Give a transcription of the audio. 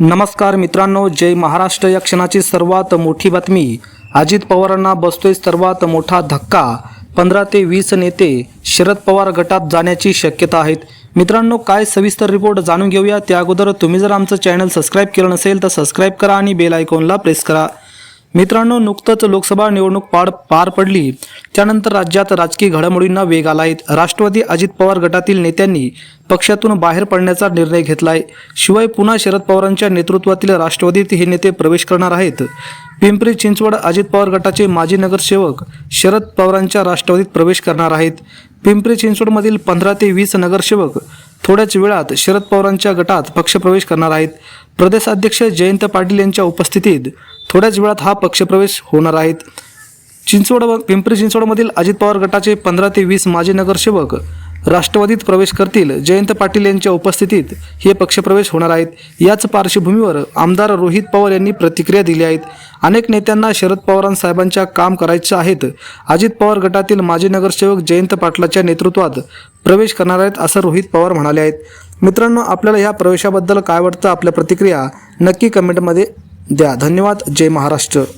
नमस्कार मित्रांनो जय महाराष्ट्र. या क्षणाची सर्वात मोठी बातमी. अजित पवारांना बसतोय सर्वात मोठा धक्का. पंधरा ते वीस नेते शरद पवार गटात जाण्याची शक्यता आहेत. मित्रांनो काय सविस्तर रिपोर्ट जाणून घेऊया. त्या अगोदर तुम्ही जर आमचं चॅनल सबस्क्राईब केलं नसेल तर सबस्क्राईब करा आणि बेल आयकॉनला प्रेस करा. मित्रांनो नुकतंच लोकसभा निवडणूक पार पार पडली. त्यानंतर राज्यात राजकीय घडामोडींना वेग आला आहे. राष्ट्रवादी अजित पवार गटातील नेत्यांनी पक्षातून बाहेर पडण्याचा निर्णय घेतला आहे शिवाय पुन्हा शरद पवारांच्या नेतृत्वातील राष्ट्रवादीत हे नेते प्रवेश करणार आहेत. पिंपरी चिंचवड अजित पवार गटाचे माजी नगरसेवक शरद पवारांच्या राष्ट्रवादीत प्रवेश करणार आहेत. पिंपरी चिंचवडमधील पंधरा ते वीस नगरसेवक थोड्याच वेळात शरद पवारांच्या गटात पक्षप्रवेश करणार आहेत. प्रदेशाध्यक्ष जयंत पाटील यांच्या उपस्थितीत थोड्याच वेळात हा पक्षप्रवेश होणार आहेत चिंचवड व पिंपरी चिंचवडमधील अजित पवार गटाचे पंधरा ते वीस माजी नगरसेवक राष्ट्रवादीत प्रवेश करतील. जयंत पाटील यांच्या उपस्थितीत हे पक्षप्रवेश होणार आहेत. याच पार्श्वभूमीवर आमदार रोहित पवार यांनी प्रतिक्रिया दिल्या आहेत. अनेक नेत्यांना शरद पवारांसाहेबांच्या काम करायचं आहेत. अजित पवार गटातील माजी नगरसेवक जयंत पाटलाच्या नेतृत्वात प्रवेश करणार आहेत असं रोहित पवार म्हणाले आहेत. मित्रांनो आपल्याला ह्या प्रवेशाबद्दल काय वाटतं? आपल्या प्रतिक्रिया नक्की कमेंटमध्ये द्या. धन्यवाद. जय महाराष्ट्र.